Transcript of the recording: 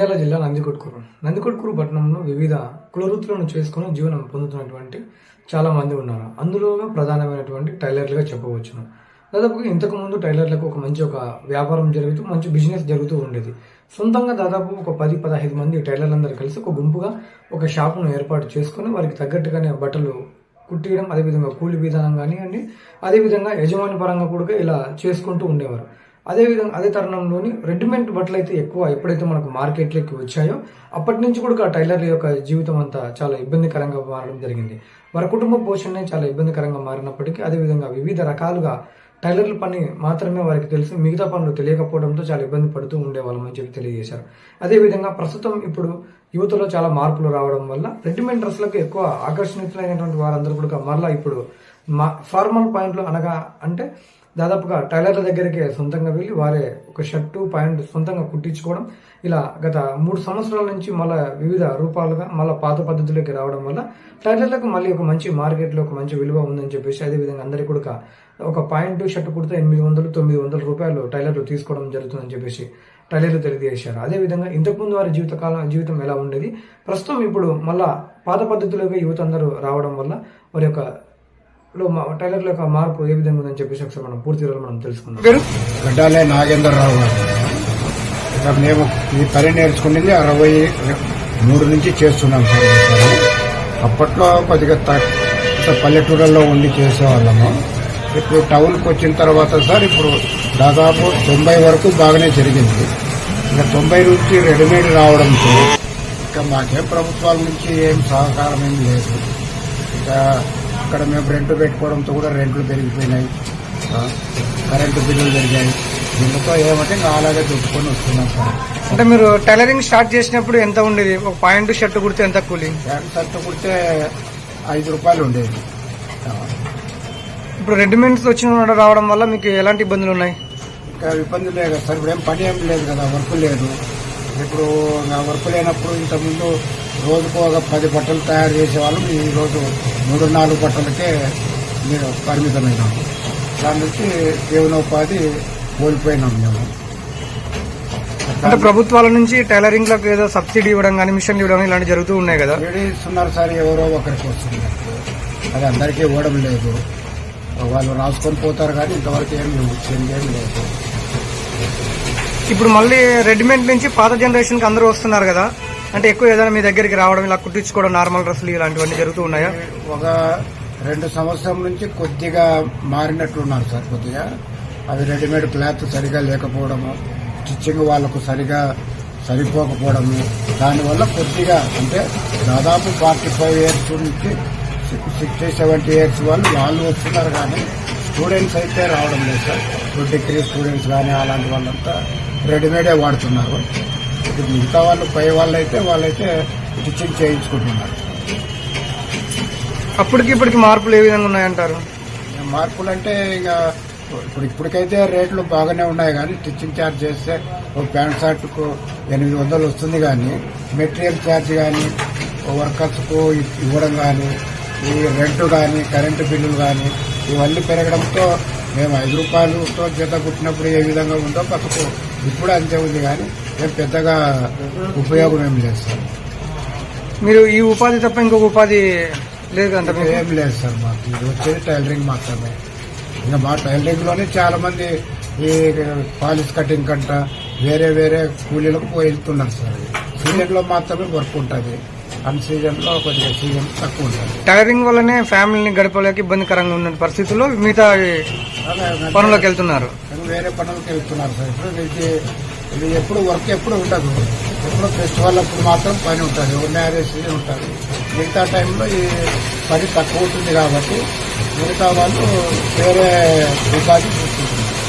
హిందూపూర్ పట్టణంలో వివిధ కులవృత్తులను చేసుకుని జీవనం పొందుతున్నటువంటి చాలా మంది ఉన్నారు. అందులో ప్రధానమైనటువంటి టైలర్లుగా చెప్పవచ్చును. దాదాపుగా ఇంతకు ముందు టైలర్లకు ఒక మంచి ఒక వ్యాపారం జరుగుతూ మంచి బిజినెస్ జరుగుతూ ఉండేది. సొంతంగా దాదాపు ఒక పది పదహైదు మంది టైలర్లందరూ కలిసి ఒక గుంపుగా ఒక షాపును ఏర్పాటు చేసుకుని వారికి తగ్గట్టుగానే బట్టలు కుట్టియడం అదేవిధంగా కూలి విధానం కానివ్వండి అదేవిధంగా యజమాని పరంగా కూడా ఇలా చేసుకుంటూ ఉండేవారు. అదేవిధంగా అదే తరుణంలోని రెడీమేడ్ బట్టలు అయితే ఎక్కువ ఎప్పుడైతే మనకు మార్కెట్లోకి వచ్చాయో అప్పటి నుంచి కూడా టైలర్ల యొక్క జీవితం అంతా చాలా ఇబ్బందికరంగా మారడం జరిగింది. వారి కుటుంబ పోషణనే చాలా ఇబ్బందికరంగా మారినప్పటికీ అదేవిధంగా వివిధ రకాలుగా టైలర్ల పని మాత్రమే వారికి తెలుసు మిగతా పనులు తెలియకపోవడంతో చాలా ఇబ్బంది పడుతూ ఉండేవాళ్ళం అని చెప్పి తెలియజేశారు. అదేవిధంగా ప్రస్తుతం ఇప్పుడు యువతలో చాలా మార్పులు రావడం వల్ల రెడీమేడ్ డ్రెస్లకు ఎక్కువ ఆకర్షణీయులైనటువంటి వారందరూ కూడా మరలా ఇప్పుడు మా ఫార్మల్ పాయింట్లు అనగా అంటే దాదాపుగా టైలర్ల దగ్గరికి సొంతంగా వెళ్ళి వారే ఒక షర్టు ప్యాంట్ సొంతంగా కుట్టించుకోవడం. ఇలా గత మూడు సంవత్సరాల నుంచి మళ్ళీ వివిధ రూపాలుగా మళ్ళీ పాత పద్ధతులకి రావడం వల్ల టైలర్లకు మళ్ళీ ఒక మంచి మార్కెట్లో ఒక మంచి విలువ ఉందని చెప్పేసి అదేవిధంగా అందరికీ కూడా ఒక పాయింట్ షర్టు కుడితే ఎనిమిది వందలు తొమ్మిది వందల రూపాయలు టైలర్లు తీసుకోవడం జరుగుతుందని చెప్పేసి టైలర్లు తెలియజేశారు. అదేవిధంగా ఇంతకుముందు వారి జీవితకాలం జీవితం ఎలా ఉండేది? ప్రస్తుతం ఇప్పుడు మళ్ళా పాత పద్ధతిలోకి యువత అందరూ రావడం వల్ల వారి యొక్క లో మా టైలర్ యొక్క మార్పు ఏ విధంగా ఉందని చెప్పేసి ఒకసారి మనం పూర్తి వివరాలు మనం తెలుసుకుందాం. పేరు గడ్డాలే నాగేంద్రరావు గారు. ఇక మేము ఈ పని నేర్చుకునేది అరవై మూడు నుంచి చేస్తున్నాం సార్. అప్పట్లో కొద్దిగా తక్కువ ఉండి చేసేవాళ్ళము. ఇప్పుడు టౌన్కి వచ్చిన తర్వాత సార్ ఇప్పుడు దాదాపు తొంభై వరకు బాగానే జరిగింది. ఇంకా తొంభై నుంచి రెడీమేడ్ రావడంతో ఇంకా మాకేం ప్రభుత్వాల నుంచి ఏం సహకారం ఏం లేదు. ఇంకా ఇక్కడ మేము రెంట్ పెట్టుకోవడంతో కూడా రెంట్లు పెరిగిపోయినాయి. కరెంటు బిల్లులు పెరిగాయి. దీంతో ఏమంటే అలాగే తెచ్చుకొని వస్తున్నాం సార్. అంటే మీరు టైలరింగ్ స్టార్ట్ చేసినప్పుడు ఎంత ఉండేది? ఒక పాయింట్ షర్ట్ కుడితే ఎంత కూలి? ప్యాంట్ షర్ట్ కుడితే ఐదు రూపాయలు ఉండేది. ఇప్పుడు రెడీమేడ్స్ వచ్చిన రావడం వల్ల మీకు ఎలాంటి ఇబ్బందులు ఉన్నాయి? ఇంకా ఇబ్బంది లేదు కదా సార్. ఇప్పుడు ఏం పని ఏం లేదు కదా వర్క్ లేదు. ఇప్పుడు నా వర్క్ లేనప్పుడు ఇంతకుముందు రోజుకు ఒక పది బట్టలు తయారు చేసేవాళ్ళం. ఈ రోజు మూడు నాలుగు బట్టలకే మీరు పరిమితమైనాం దాని నుంచి జీవనోపాధి కోల్పోయినాం మేము. అంటే ప్రభుత్వాల నుంచి టైలరింగ్లకు ఏదో సబ్సిడీ ఇవ్వడం కానీ మిషన్లు ఇవ్వడం ఇలాంటివి జరుగుతూ ఉన్నాయి కదా? ఇస్తున్నారు సార్ ఎవరో ఒకరికి వస్తుంది. అది అందరికీ ఇవ్వడం లేదు. వాళ్ళు రాసుకొని పోతారు కానీ ఇంతవరకు ఏం వచ్చింది ఏం లేదు. ఇప్పుడు మళ్ళీ రెడీమేడ్ నుంచి పాత జనరేషన్కి అందరూ వస్తున్నారు కదా. అంటే ఎక్కువ ఏదైనా మీ దగ్గరికి రావడం ఇలా కుట్టించుకోవడం నార్మల్ డ్రెస్సులు ఇలాంటివన్నీ జరుగుతూ ఉన్నాయా? ఒక రెండు సంవత్సరం నుంచి కొద్దిగా మారినట్లున్నారు సార్ కొద్దిగా. అవి రెడీమేడ్ క్లాత్ సరిగా లేకపోవడము స్టిచ్చింగ్ వాళ్ళకు సరిగా సరిపోకపోవడము దానివల్ల కొద్దిగా అంటే దాదాపు ఫార్టీ ఫైవ్ ఇయర్స్ నుంచి సిక్స్టీ సెవెంటీ ఇయర్స్ వాళ్ళు వాళ్ళు వస్తున్నారు కానీ స్టూడెంట్స్ అయితే రావడం లేదు సార్. టూ డిగ్రీ స్టూడెంట్స్ కానీ అలాంటి వాళ్ళంతా రెడీమేడే వాడుతున్నారు. ఇప్పుడు మిగతా వాళ్ళు పై వాళ్ళు అయితే వాళ్ళైతే స్టిచ్చింగ్ చేయించుకుంటున్నారు. అప్పటికి ఇప్పటికి మార్పులు ఏ విధంగా ఉన్నాయంటారు? మార్పులు అంటే ఇక ఇప్పుడు ఇప్పటికైతే రేట్లు బాగానే ఉన్నాయి కానీ స్టిచ్చింగ్ ఛార్జ్ చేస్తే ఒక ప్యాంట్ షర్ట్కు ఎనిమిది వందలు వస్తుంది కానీ మెటీరియల్ ఛార్జ్ కానీ వర్కర్స్కు ఇవ్వడం కానీ ఈ రెంట్ కానీ కరెంటు బిల్లులు కానీ ఇవన్నీ పెరగడంతో మేము ఐదు రూపాయలతో జత కుట్టినప్పుడు ఏ విధంగా ఉందో పక్కకు ఇప్పుడు అంతే ఉంది కానీ ఏం పెద్దగా ఉపయోగం ఏం లేదు సార్. మీరు ఈ ఉపాధి తప్ప ఇంకొక ఉపాధి లేదు మీకు ఏం లేదు సార్ మాకు ఇది వచ్చేది టైలరింగ్ మాత్రమే. ఇంకా మా టైలరింగ్లోనే చాలా మంది ఈ పాలిష్ కటింగ్ కంట వేరే వేరే కూలీలకు పోయి వెళ్తున్నారు సార్. సీజన్లో మాత్రమే వర్క్ ఉంటుంది. అన్ సీజన్లో కొద్దిగా సీజన్ తక్కువ ఉంటుంది. టైలరింగ్ వల్లనే ఫ్యామిలీని గడపలేక ఇబ్బందికరంగా ఉన్న పరిస్థితుల్లో మిగతా పనులకు వెళ్తున్నారు. వేరే పనులకు వెళ్తున్నారు సార్. ఇప్పుడు ఇది ఇది ఎప్పుడు వర్క్ ఎప్పుడు ఉండదు. ఎప్పుడు ఫెస్టివల్ అప్పుడు మాత్రం పని ఉంటుంది. మ్యారేజ్ సీజన్ ఉంటుంది. మిగతా టైంలో ఈ పని తక్కువ ఉంటుంది కాబట్టి మిగతా వాళ్ళు వేరే ఉపాధి చూసుకుంటున్నారు.